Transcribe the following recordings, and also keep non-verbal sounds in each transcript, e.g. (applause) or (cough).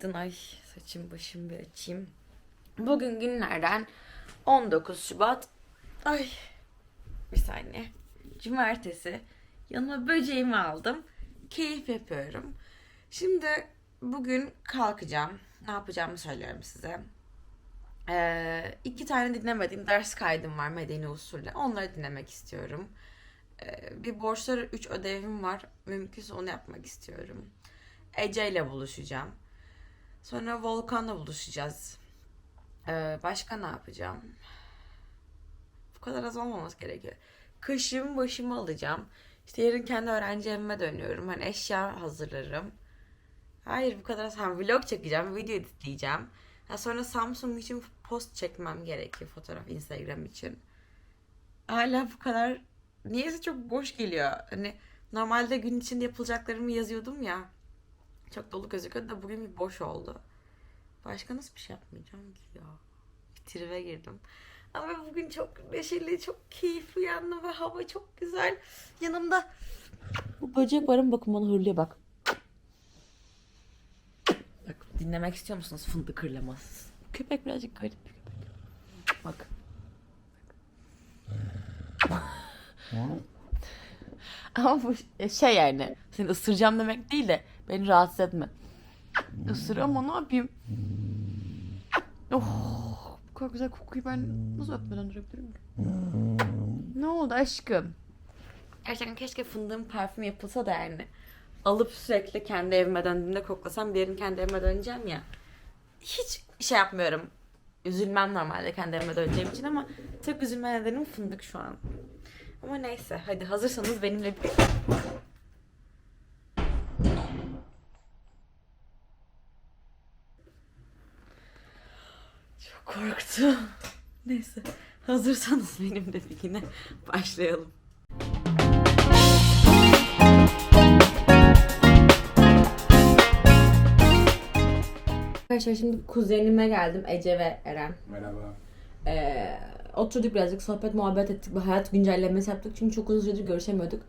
Günaydın. Ay saçım başım bir açayım. Bugün günlerden 19 Şubat. Ay bir saniye. Cumartesi. Yanıma böceğimi aldım. Keyif yapıyorum. Şimdi bugün kalkacağım. Ne yapacağımı söylüyorum size. Ee, iki tane dinlemediğim ders kaydım var medeni usulle. Onları dinlemek istiyorum. Ee, bir borçları 3 ödevim var. Mümkünse onu yapmak istiyorum. Ece ile buluşacağım. Sonra Volkan'la buluşacağız. Ee, başka ne yapacağım? Bu kadar az olmaması gerekiyor. Kışımı başımı alacağım. İşte yarın kendi öğrenci evime dönüyorum. Hani eşya hazırlarım. Hayır bu kadar az. Ha, vlog çekeceğim. Video editleyeceğim. Ha, sonra Samsung için post çekmem gerekiyor. Fotoğraf Instagram için. Hala bu kadar niyeyse çok boş geliyor. Hani normalde gün içinde yapılacaklarımı yazıyordum ya. Çok dolu gözüküyordu da bugün bir boş oldu. Başka nasıl bir şey yapmayacağım ki ya? Bir tribe girdim. Ama bugün çok neşeli, çok keyifli uyandım ve hava çok güzel. Yanımda bu böcek varım bakın bana hırlıyor bak. Bak dinlemek istiyor musunuz fındık hırlaması? Köpek birazcık garip bir köpek. Bak. (laughs) Ama bu şey yani seni ısıracağım demek değil de beni rahatsız etme. Isır ama ne yapayım? Oh, bu kadar güzel kokuyu ben nasıl öpmeden durabilirim ki? Ne oldu aşkım? Gerçekten keşke fındığım parfüm yapılsa da yani. Alıp sürekli kendi evime döndüğümde koklasam bir yerin kendi evime döneceğim ya. Hiç şey yapmıyorum. Üzülmem normalde kendi evime döneceğim için ama tek üzülme nedenim fındık şu an. Ama neyse hadi hazırsanız benimle bir... Çok korktum. Neyse hazırsanız benimle bir yine başlayalım. Arkadaşlar şimdi kuzenime geldim Ece ve Eren. Merhaba. Ee, oturduk birazcık sohbet muhabbet ettik. Bir hayat güncellemesi yaptık. Çünkü çok uzun süredir görüşemiyorduk.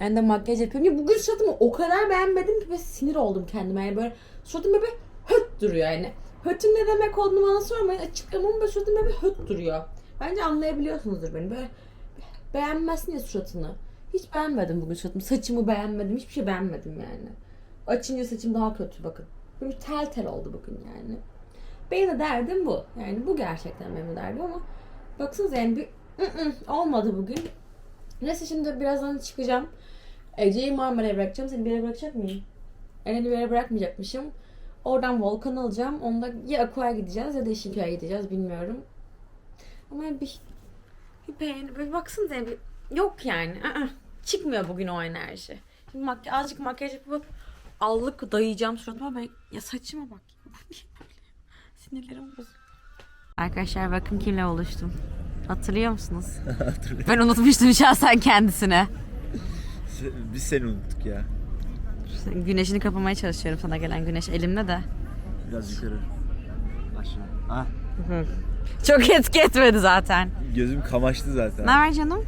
Ben de makyaj yapıyorum. Ya bugün suratımı o kadar beğenmedim ki ve sinir oldum kendime. Yani böyle suratım böyle höt duruyor yani. Hötün ne demek olduğunu bana sormayın. Açıklamam böyle suratım böyle höt duruyor. Bence anlayabiliyorsunuzdur beni. Böyle beğenmezsin ya suratını. Hiç beğenmedim bugün suratımı. Saçımı beğenmedim. Hiçbir şey beğenmedim yani. Açınca saçım daha kötü bakın. Böyle tel tel oldu bugün yani. Benim de derdim bu. Yani bu gerçekten benim de derdim ama baksanıza yani bir ı-ı, olmadı bugün. Neyse şimdi birazdan çıkacağım. Ece'yi Marmara'ya bırakacağım. Seni bir yere bırakacak mıyım? Eren'i bir yere bırakmayacakmışım. Oradan Volkan alacağım. Onda ya Aqua'ya gideceğiz ya da Yeşilköy'e gideceğiz bilmiyorum. Ama bir bir beğeni, bir baksanıza bir yok yani. ı-ı. Çıkmıyor bugün o enerji. Şimdi maky azıcık makyaj yapıp allık dayayacağım suratıma ben ya saçıma bak. (laughs) Sinirlerim bozuldu. Arkadaşlar bakın kimle oluştum. Hatırlıyor musunuz? (laughs) ben unutmuştum şahsen kendisine. Biz seni unuttuk ya. Güneşini kapamaya çalışıyorum sana gelen güneş elimde de. Biraz yukarı. Aşağı. Ah. Çok etki etmedi zaten. Gözüm kamaştı zaten. Ne haber canım?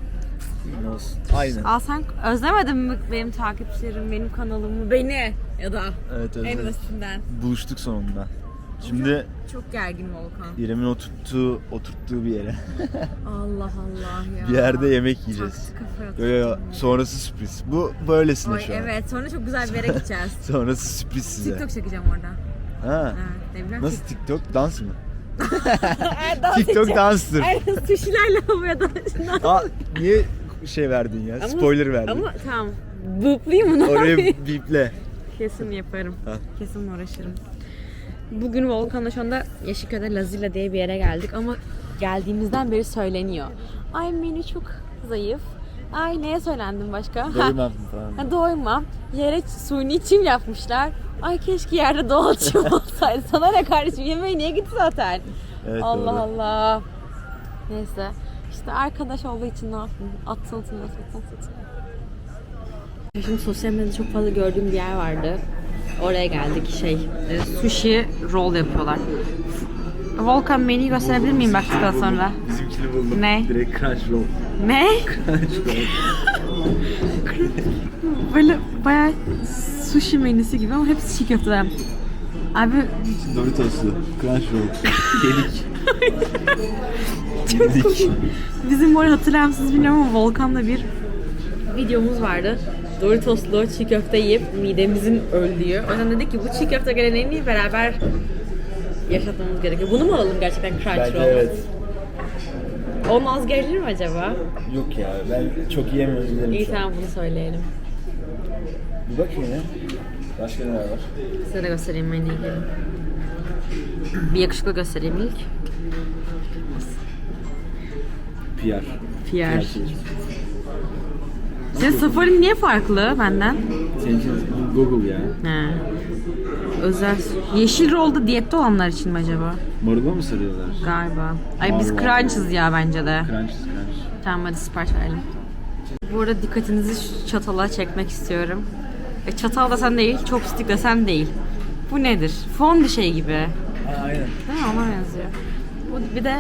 Ne olsun. Aynen. Aa sen özlemedin mi benim takipçilerim, benim kanalımı, beni ya da Evet en özledim. basitinden. Buluştuk sonunda. Şimdi Çok gergin Volkan. İrem'in oturttuğu, oturttuğu bir yere. (laughs) Allah Allah ya. bir yerde yemek yiyeceğiz. Yo yo. Sonrası sürpriz. Bu böylesine Ay şu an. evet sonra çok güzel bir yere gideceğiz. (laughs) Sonrası sürpriz size. TikTok çekeceğim orada. Ha. Evet. Nasıl TikTok? Dans mı? Ay, (laughs) dans TikTok danstır. Ay sushilerle havaya dans. Aa, niye şey verdin ya? Ama- Spoiler verdin. Ama tamam. Booplayayım mı? ne Oraya biple. Kesin yaparım. Ha. Kesin uğraşırım. Bugün Volkan'la şu anda Yeşilköy'de Lazilla diye bir yere geldik ama geldiğimizden beri söyleniyor. Ay menü çok zayıf. Ay neye söylendin başka? (laughs) Doymam falan. ha, doymam. Yere suni çim yapmışlar. Ay keşke yerde doğal çim (laughs) olsaydı. Sana ne kardeşim yemeği niye gitti zaten? Evet, Allah doğru. Allah. Neyse. İşte arkadaş olduğu için ne yapayım? Atsın atın atın atın. Şimdi sosyal medyada çok fazla gördüğüm bir yer vardı. Oraya geldik şey. e, sushi roll yapıyorlar. Volkan menüyü gösterebilir miyim baktıktan sonra? Bizimkini buldum. Ne? Direkt crunch roll. Ne? Crunch roll. (laughs) Böyle bayağı sushi menüsü gibi ama hepsi çiğ köfte. Abi Doritos'lu. Crunch roll. (laughs) Gelik. Gelik. bizim bu arada hatırlar mısınız bilmiyorum ama Volkan'la bir videomuz vardı. Doritos'lu çiğ köfte yiyip midemizin öldüğü. O yüzden dedik ki bu çiğ köfte geleneğini beraber yaşatmamız gerekiyor. Bunu mu alalım gerçekten Bence Roll? evet. Olmaz gelir mi acaba? Yok ya ben çok yiyemiyorum dilerim İyi şu an. tamam bunu söyleyelim. Bir bak yine. Başka neler var? Size de göstereyim menüyü. Bir yakışıklı göstereyim ilk. PR. Pierre. şey. Senin safarin niye farklı benden? Senin için Google ya. He. Özel. Yeşil rolda diyette olanlar için mi acaba? Marula mı sarıyorlar? Galiba. Ay biz crunch'ız ya bence de. Crunch crunch. Tamam hadi sipariş verelim. Bu arada dikkatinizi şu çatala çekmek istiyorum. E, çatal desen değil, chopstick desen değil. Bu nedir? Fondü şey gibi. Aynen. Değil mi? Ona benziyor. Bu bir de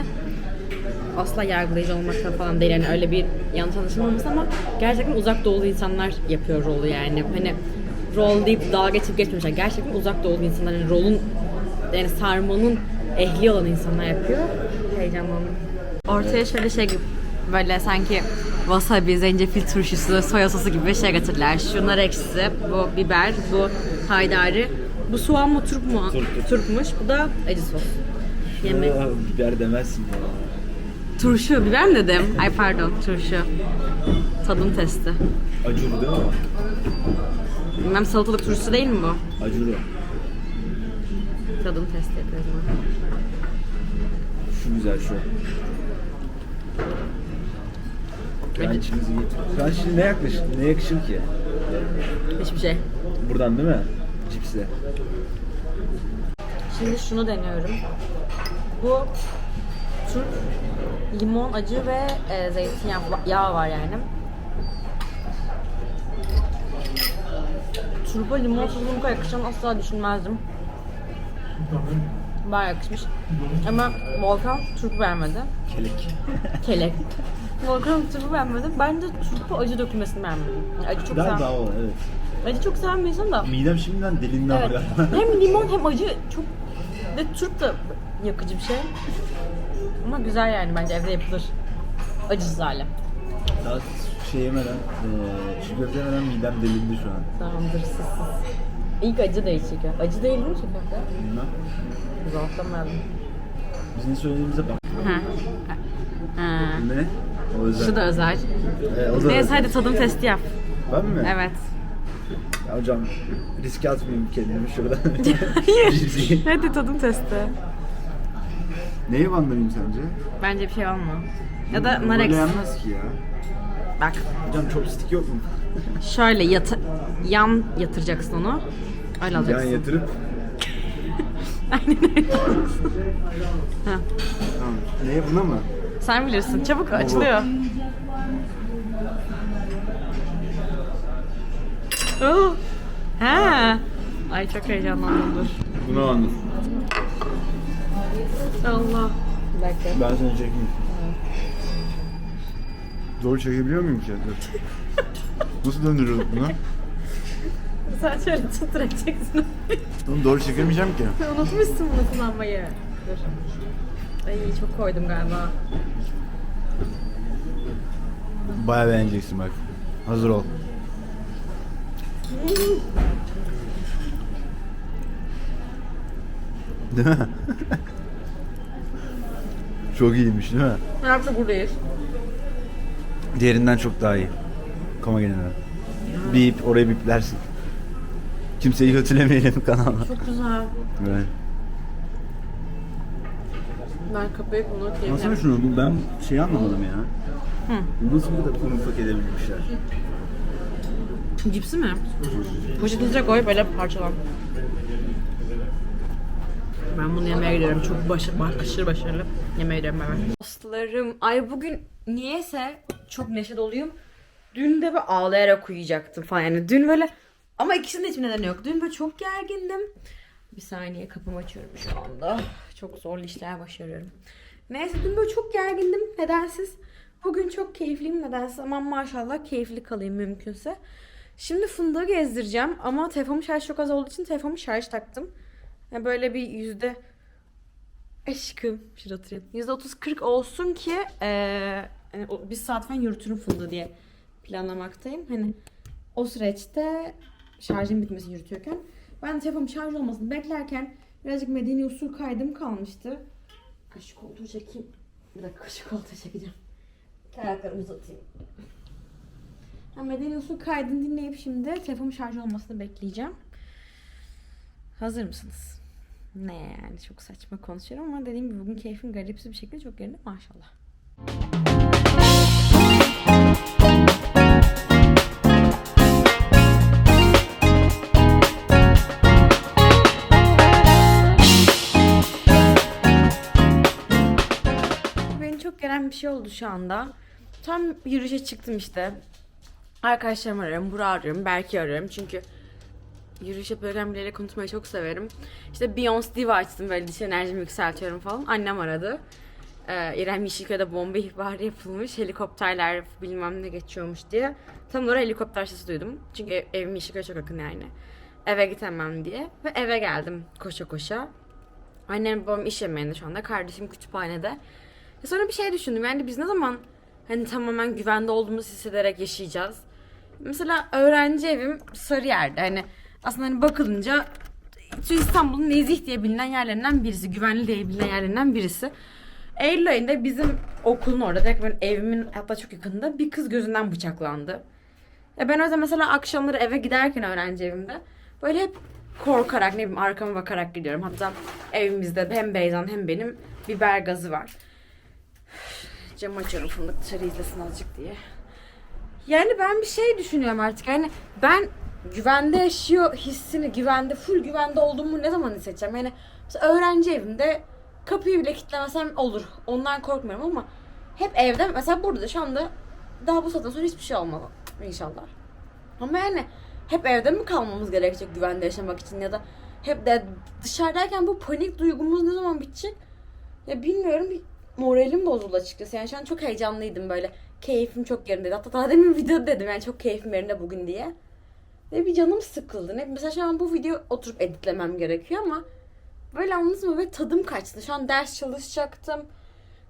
asla yargılayıcı olmaktan falan değil. Yani öyle bir yanlış anlaşılmaması ama gerçekten uzak doğulu insanlar yapıyor rolü yani. Hani rol deyip dalga geçip geçmemişler. Gerçekten uzak doğulu insanlar. Yani rolun yani sarmanın ehli olan insanlar yapıyor. Heyecanlandım. Ortaya şöyle şey gibi böyle sanki wasabi, zencefil turşusu, soya sosu gibi bir şey getirdiler. Şunlar ekşisi, bu biber, bu haydari. Bu soğan mı turp mu? Turp. Turpmuş. Bu da acı sos. Yemek. Aa, biber demezsin ya. Turşu, biber mi dedim? Ay pardon, turşu. Tadım testi. Acuru değil mi? Bilmem salatalık turşusu değil mi bu? Acuru. Tadım testi yapıyoruz ama. Şu güzel şu. Crunch'imizi getir. Crunch ne yaklaşır? Ne yakışır ki? Hiçbir şey. Buradan değil mi? Cipsle. Şimdi şunu deniyorum. Bu turp, limon acı ve e, zeytinyağı yağ var yani. Turpa limon sosu bu kadar yakışacağını asla düşünmezdim. Bayağı yakışmış. Ama Volkan turp vermedi. Kelek. (laughs) Kelek. Volkan turpu beğenmedi. Ben de turpu acı dökülmesini. Yani acı çok Daha seven, daha o evet. acı çok seven bir da. Midem şimdiden delinden Evet. hem limon hem acı çok ve turp da yakıcı bir şey. Ama güzel yani bence evde yapılır. Acısız hali. Daha şey yemeden, çiğ köfte yemeden midem delindi şu an. Tamamdır siz. İlk acı değil çünkü. Acı değil mi çünkü? Bilmem. Zaten verdim. Biz ne söylediğimize bak. Ha. Ha. Ne? O özel. Şu da özel. Ee, o da Neyse özel. hadi tadım testi yap. Ben mi? Evet. Ya hocam riske atmayayım kendimi şurada. (laughs) (laughs) Hayır. Hadi tadım testi. Neye banlayayım sence? Bence bir şey olma. Ya da nar Böyle ekşisi. yenmez ki ya. Bak Hocam chopstick yok mu? şöyle yat yan yatıracaksın onu. Öyle Yan alacaksın. yatırıp. (laughs) Aynen öyle. Ha. Tamam. Neye buna mı? Sen bilirsin. Çabuk açılıyor. Oo. Ha. Ay çok heyecanlandım dur. Buna bandım. Allah. Bir dakika. Ben seni çekeyim. Doğru çekebiliyor muyum ki? Dur. Nasıl döndürüyoruz bunu? Sen şöyle tutturacaksın. Onu doğru çekemeyeceğim ki. Unutmuşsun bunu kullanmayı. Dur. Ay çok koydum galiba. Baya beğeneceksin bak. Hazır ol. Değil mi? Çok iyiymiş değil mi? Ne yaptı buradayız? Diğerinden çok daha iyi. Koma gelinden. Bip, orayı biplersin. Kimseyi kötülemeyelim (laughs) kanalda. Çok güzel. Evet. Ben kapayıp bunu Nasıl keyifle. şunu? Bu ben şey anlamadım ya. Hı. Nasıl bu kadar konufak edebilmişler? Cipsi mi? Poşetinize koy böyle parçalan. Ben bunu yemeye gidiyorum. Çok baş- aşırı başarılı. Yemeğe gidiyorum ben. Dostlarım, ay bugün niyeyse çok neşe doluyum. Dün de böyle ağlayarak uyuyacaktım falan. Yani dün böyle ama ikisinin de hiçbir nedeni yok. Dün böyle çok gergindim. Bir saniye kapımı açıyorum şu anda. Çok zorlu işler başarıyorum. Neyse dün böyle çok gergindim nedensiz. Bugün çok keyifliyim nedensiz. Aman maşallah keyifli kalayım mümkünse. Şimdi fındığı gezdireceğim ama telefonum şarj çok az olduğu için telefomu şarj taktım. Yani böyle bir yüzde aşkım şurada oturayım. Yüzde otuz kırk olsun ki eee hani o- bir saat falan yürütürüm fındığı diye planlamaktayım. Hani o süreçte şarjın bitmesini yürütüyorken ben telefonum şarj olmasını beklerken birazcık medeni usul kaydım kalmıştı. Kaşı koltuğu çekeyim. Bir dakika kaşı koltuğu çekeceğim. Ayaklarımı uzatayım. Ha, medeni usul kaydını dinleyip şimdi telefonun şarj olmasını bekleyeceğim. Hazır mısınız? Ne yani çok saçma konuşuyorum ama dediğim gibi bugün keyfim garipsiz bir şekilde çok yerinde maşallah. Beni çok gelen bir şey oldu şu anda. Tam yürüyüşe çıktım işte. Arkadaşlarımı arıyorum, Burak'ı arıyorum, Berk'i arıyorum çünkü yürüyüş yaparken birileriyle konuşmayı çok severim. İşte Beyoncé Diva açtım böyle diş enerjimi yükseltiyorum falan. Annem aradı. Ee, İrem Yeşilköy'de bomba ihbarı yapılmış. Helikopterler bilmem ne geçiyormuş diye. Tam olarak helikopter sesi duydum. Çünkü ev, evim Yeşilköy'e çok yakın yani. Eve gidemem diye. Ve eve geldim koşa koşa. Annem babam iş yemeğinde şu anda. Kardeşim kütüphanede. Ya sonra bir şey düşündüm. Yani biz ne zaman hani tamamen güvende olduğumuzu hissederek yaşayacağız? Mesela öğrenci evim Sarıyer'de. Hani aslında hani bakılınca İstanbul'un nezih diye bilinen yerlerinden birisi. Güvenli diye bilinen yerlerinden birisi. Eylül ayında bizim okulun orada, direkt benim evimin hatta çok yakınında bir kız gözünden bıçaklandı. Ya ben yüzden mesela akşamları eve giderken öğrenci evimde böyle hep korkarak ne bileyim arkama bakarak gidiyorum. Hatta evimizde hem Beyza'nın hem benim biber gazı var. (sighs) Cam açıyorum fındık dışarı izlesin azıcık diye. Yani ben bir şey düşünüyorum artık. Yani ben güvende yaşıyor hissini, güvende, full güvende olduğumu ne zaman hissedeceğim? Yani öğrenci evimde kapıyı bile kilitlemesem olur. Ondan korkmuyorum ama hep evde mesela burada şu anda daha bu saatten sonra hiçbir şey olmadı inşallah. Ama yani hep evde mi kalmamız gerekecek güvende yaşamak için ya da hep de dışarıdayken bu panik duygumuz ne zaman bitecek? Ya bilmiyorum moralim bozuldu açıkçası. Yani şu an çok heyecanlıydım böyle. Keyfim çok yerindeydi. Hatta daha demin videoda dedim yani çok keyfim yerinde bugün diye. Ve bir canım sıkıldı. Ne, mesela şu an bu video oturup editlemem gerekiyor ama böyle anladınız mı? Böyle tadım kaçtı. Şu an ders çalışacaktım.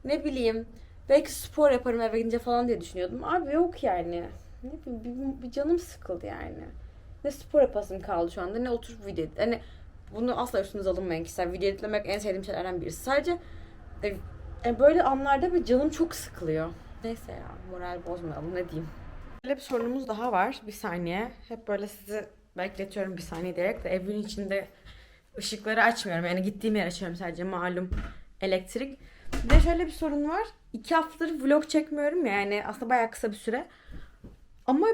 Ne bileyim. Belki spor yaparım eve gidince falan diye düşünüyordum. Abi yok yani. Ne bileyim, bir, bir canım sıkıldı yani. Ne spor yapasım kaldı şu anda ne oturup video Hani bunu asla üstünüze alınmayın kişisel. Video editlemek en sevdiğim şeylerden birisi. Sadece e, e, böyle anlarda bir canım çok sıkılıyor. Neyse ya moral bozmayalım ne diyeyim. Böyle bir sorunumuz daha var. Bir saniye. Hep böyle sizi bekletiyorum bir saniye diyerek de evin içinde ışıkları açmıyorum. Yani gittiğim yer açıyorum sadece malum elektrik. Bir de şöyle bir sorun var. İki haftadır vlog çekmiyorum ya. Yani aslında bayağı kısa bir süre. Ama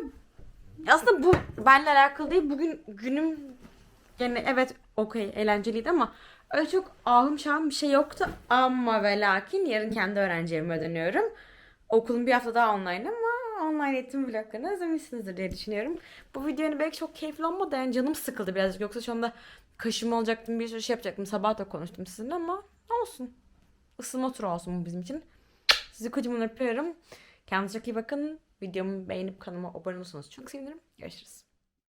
aslında bu benimle alakalı değil. Bugün günüm yani evet okey eğlenceliydi ama öyle çok ahım şahım bir şey yoktu. Ama ve lakin yarın kendi öğrenci evime dönüyorum. Okulum bir hafta daha online ama online eğitim vloglarını özlemişsinizdir diye düşünüyorum. Bu video hani belki çok keyifli olmadı yani canım sıkıldı birazcık. Yoksa şu anda kaşım olacaktım bir sürü şey yapacaktım. Sabah da konuştum sizinle ama olsun. Isınma turu olsun bu bizim için. Sizi kocaman öpüyorum. Kendinize çok iyi bakın. Videomu beğenip kanalıma abone olursanız çok sevinirim. Görüşürüz.